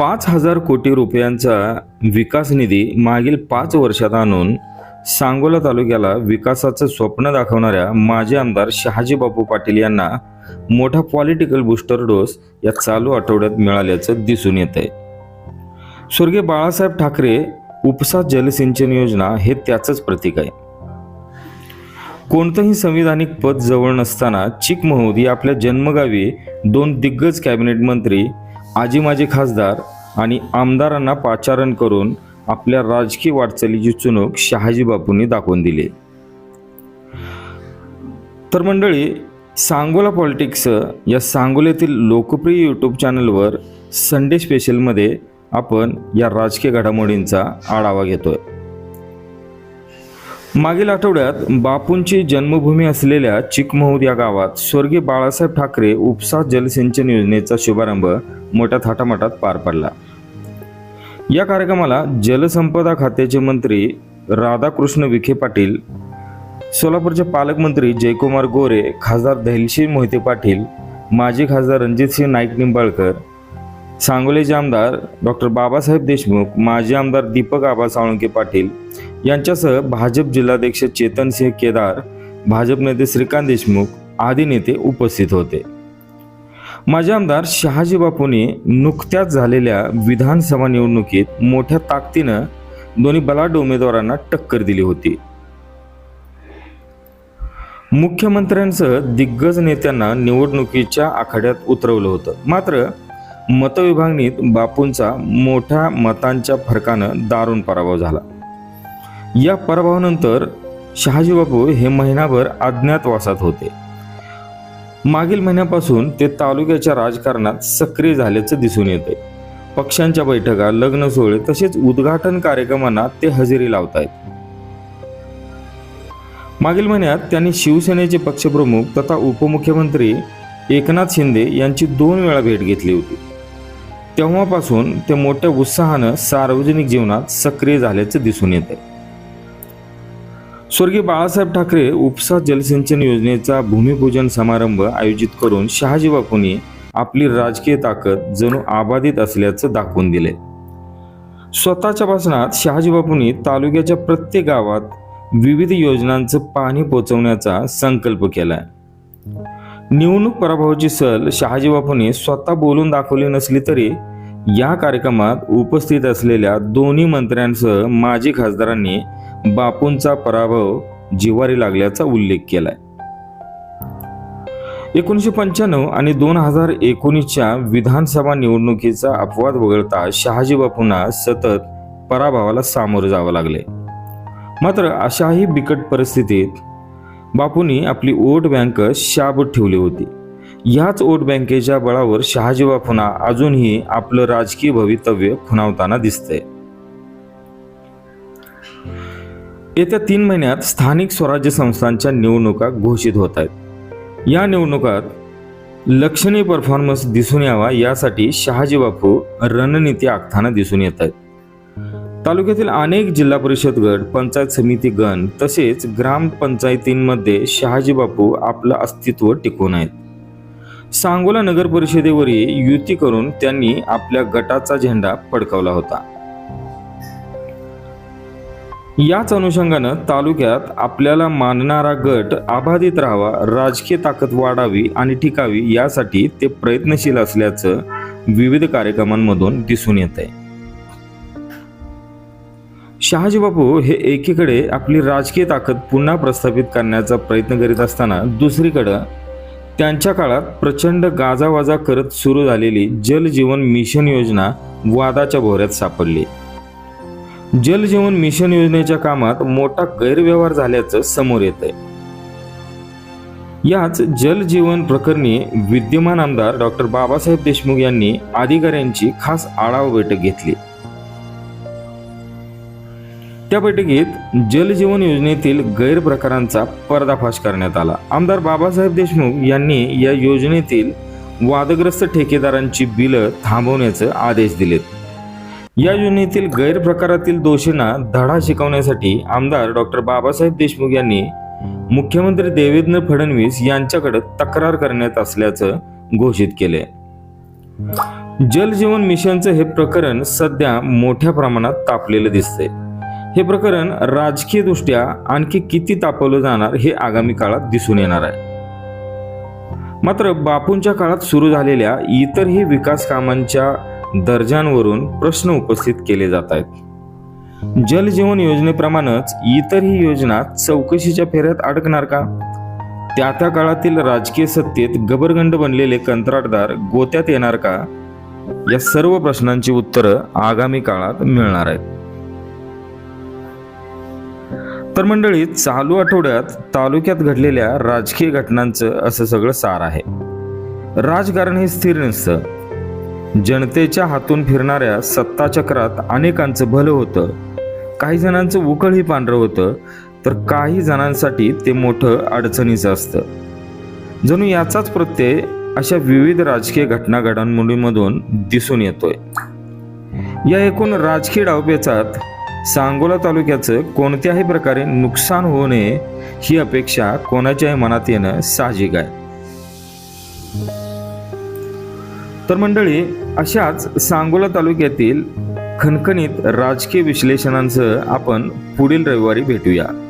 पाच हजार कोटी रुपयांचा विकास निधी मागील पाच वर्षात आणून सांगोला तालुक्याला विकासाचं स्वप्न दाखवणाऱ्या माजी आमदार शहाजीबापू पाटील यांना मोठा पॉलिटिकल बूस्टर डोस या चालू आठवड्यात मिळाल्याचं दिसून येत आहे स्वर्गीय बाळासाहेब ठाकरे उपसा जलसिंचन योजना हे त्याचंच प्रतीक आहे. कोणतंही संविधानिक पद जवळ नसताना चिकमहूद या आपल्या जन्मगावी दोन दिग्गज कॅबिनेट मंत्री आजी माजी खासदार आणि आमदारांना पाचारण करून आपल्या राजकीय वाटचालीची चुणूक शहाजी बापूंनी दाखवून दिली. तर मंडळी सांगोला पॉलिटिक्स या सांगोल्यातील लोकप्रिय यूट्यूब चॅनलवर संडे स्पेशलमध्ये आपण या राजकीय घडामोडींचा आढावा घेतोय. मागील आठवड्यात बापूंची जन्मभूमी असलेल्या चिकमहूद या गावात स्वर्गीय बाळासाहेब ठाकरे उपसा जलसिंचन योजनेचा शुभारंभ मोठ्या थाटामाटात पार पडला. या कार्यक्रमाला जलसंपदा खात्याचे मंत्री राधाकृष्ण विखे पाटील सोलापूरचे पालकमंत्री जयकुमार गोरे खासदार दहिलशी मोहिते पाटील माजी खासदार रणजितसिंह नाईक निंबाळकर सांगोलीचे आमदार डॉक्टर बाबासाहेब देशमुख माजी आमदार दीपक आबा साळुंके पाटील यांच्यासह भाजप जिल्हाध्यक्ष चेतनसिंह केदार भाजप नेते श्रीकांत देशमुख आदी नेते उपस्थित होते. माजी आमदार शहाजी बापूंनी नुकत्याच झालेल्या विधानसभा निवडणुकीत मोठ्या ताकदीनं दोन्ही बलाढ्य उमेदवारांना टक्कर दिली होती. मुख्यमंत्र्यांसह दिग्गज नेत्यांना निवडणुकीच्या आखाड्यात उतरवलं होतं. मात्र मतविभागणीत बापूंचा मोठ्या मतांच्या फरकानं दारुण पराभव झाला. या पराभवानंतर शहाजी बापू हे महिनाभर अज्ञातवासात होते. मागील महिन्यापासून ते तालुक्याच्या राजकारणात सक्रिय झाल्याचं दिसून येते पक्षांच्या बैठका लग्न सोहळे तसेच उद्घाटन कार्यक्रमांना ते हजेरी लावत आहेत मागील महिन्यात त्यांनी शिवसेनेचे पक्षप्रमुख तथा उपमुख्यमंत्री एकनाथ शिंदे यांची दोन वेळा भेट घेतली होती. तेव्हापासून ते मोठ्या उत्साहानं सार्वजनिक जीवनात सक्रिय झाल्याचं दिसून येत. आहे स्वर्गीय बाळासाहेब ठाकरे उपसा जलसिंचन योजनेचा भूमिपूजन समारंभ आयोजित करून शहाजी बापूंनी आपली राजकीय ताकद जणू आबाधित असल्याचं दाखवून दिले. स्वतःच्या भाषणात शहाजी बापूंनी तालुक्याच्या प्रत्येक गावात विविध योजनांचं पाणी पोचवण्याचा संकल्प केलाय. निवडणूक पराभवाची सल शहाजी बापूने स्वतः बोलून दाखवली नसली तरी या कार्यक्रमात उपस्थित असलेल्या दोन्ही मंत्र्यांसह माजी खासदारांनी बापूंचा पराभव जिवारी लागल्याचा उल्लेख केलाय. एकोणीसशे पंच्याण्णव आणि दोन हजार एकोणीसच्या विधानसभा निवडणुकीचा अपवाद वगळता शहाजी बापूंना सतत पराभवाला सामोरे जावं लागले मात्र अशाही बिकट परिस्थितीत बापूंनी आपली वोट बँक शाबत ठेवली होती. याच वोट बँकेच्या बळावर शहाजी बापूंना अजूनही आपलं राजकीय भवितव्य खुणावताना दिसतंय. येत्या तीन महिन्यात स्थानिक स्वराज्य संस्थांच्या निवडणुका घोषित होत आहेत या निवडणुकात लक्षणीय परफॉर्मन्स दिसून यावा यासाठी शहाजी बापू रणनीती आखताना दिसून येत आहेत तालुक्यातील अनेक जिल्हा परिषद गट पंचायत समिती गण तसेच ग्रामपंचायतींमध्ये शहाजी बापू आपलं अस्तित्व टिकून आहेत. सांगोला नगर परिषदेवरही युती करून त्यांनी आपल्या गटाचा झेंडा फडकावला होता. याच अनुषंगानं तालुक्यात आपल्याला मानणारा गट अबाधित राहावा राजकीय ताकद वाढावी आणि टिकावी यासाठी ते प्रयत्नशील असल्याचं विविध कार्यक्रमांमधून दिसून येत आहे शहाजी बापू हे एकीकडे आपली राजकीय ताकद पुन्हा प्रस्थापित करण्याचा प्रयत्न करीत असताना दुसरीकडं त्यांच्या काळात प्रचंड गाजावाजा करत सुरू झालेली जल जीवन मिशन योजना वादाच्या भोवऱ्यात सापडली. जल जीवन मिशन योजनेच्या कामात मोठा गैरव्यवहार झाल्याचं समोर येत आहे याच जल जीवन प्रकरणी विद्यमान आमदार डॉक्टर बाबासाहेब देशमुख यांनी अधिकाऱ्यांची खास आढावा बैठक घेतली. त्या बैठकीत जलजीवन योजनेतील गैरप्रकारांचा पर्दाफाश करण्यात आला. आमदार बाबासाहेब देशमुख यांनी या योजनेतील वादग्रस्त ठेकेदारांची बिलं थांबवण्याचे आदेश दिलेत. या योजनेतील गैरप्रकारातील दोषींना धडा शिकवण्यासाठी आमदार डॉक्टर बाबासाहेब देशमुख यांनी मुख्यमंत्री देवेंद्र फडणवीस यांच्याकडे तक्रार करण्यात असल्याचं घोषित केले जलजीवन मिशनचं हे प्रकरण सध्या मोठ्या प्रमाणात तापलेलं दिसतंय. हे प्रकरण राजकीय दृष्ट्या आणखी किती तापवलं जाणार हे आगामी काळात दिसून येणार आहे. मात्र बापूंच्या काळात सुरू झालेल्या इतरही विकास कामांच्या दर्जांवरून प्रश्न उपस्थित केले जात आहेत. जलजीवन योजनेप्रमाणेच इतरही योजना चौकशीच्या फेऱ्यात अडकणार का? त्या त्या काळातील राजकीय सत्तेत गबरगंड बनलेले कंत्राटदार गोत्यात येणार का? या सर्व प्रश्नांची उत्तरं आगामी काळात मिळणार आहेत. तर मंडळी चालू आठवड्यात तालुक्यात घडलेल्या राजकीय घटनांचं असं सगळं सार आहे. राजकारण हे स्थिर नसतं. जनतेच्या हातून फिरणाऱ्या सत्ताचक्रात अनेकांचं भलं होतं. काही जणांचं उकळही पांढरं होतं तर काही जणांसाठी ते मोठं अडचणीचं असतं. जणू याचाच प्रत्यय अशा विविध राजकीय घटना घडामोडीमधून दिसून येतोय. या एकूण राजकीय डावपेचात सांगोला तालुक्याचं कोणत्याही प्रकारे नुकसान होऊ नये ही अपेक्षा कोणाच्याही मनात येणं साहजिक आहे. तर मंडळी अशाच सांगोला तालुक्यातील खणखणीत राजकीय विश्लेषणांचं आपण पुढील रविवारी भेटूया.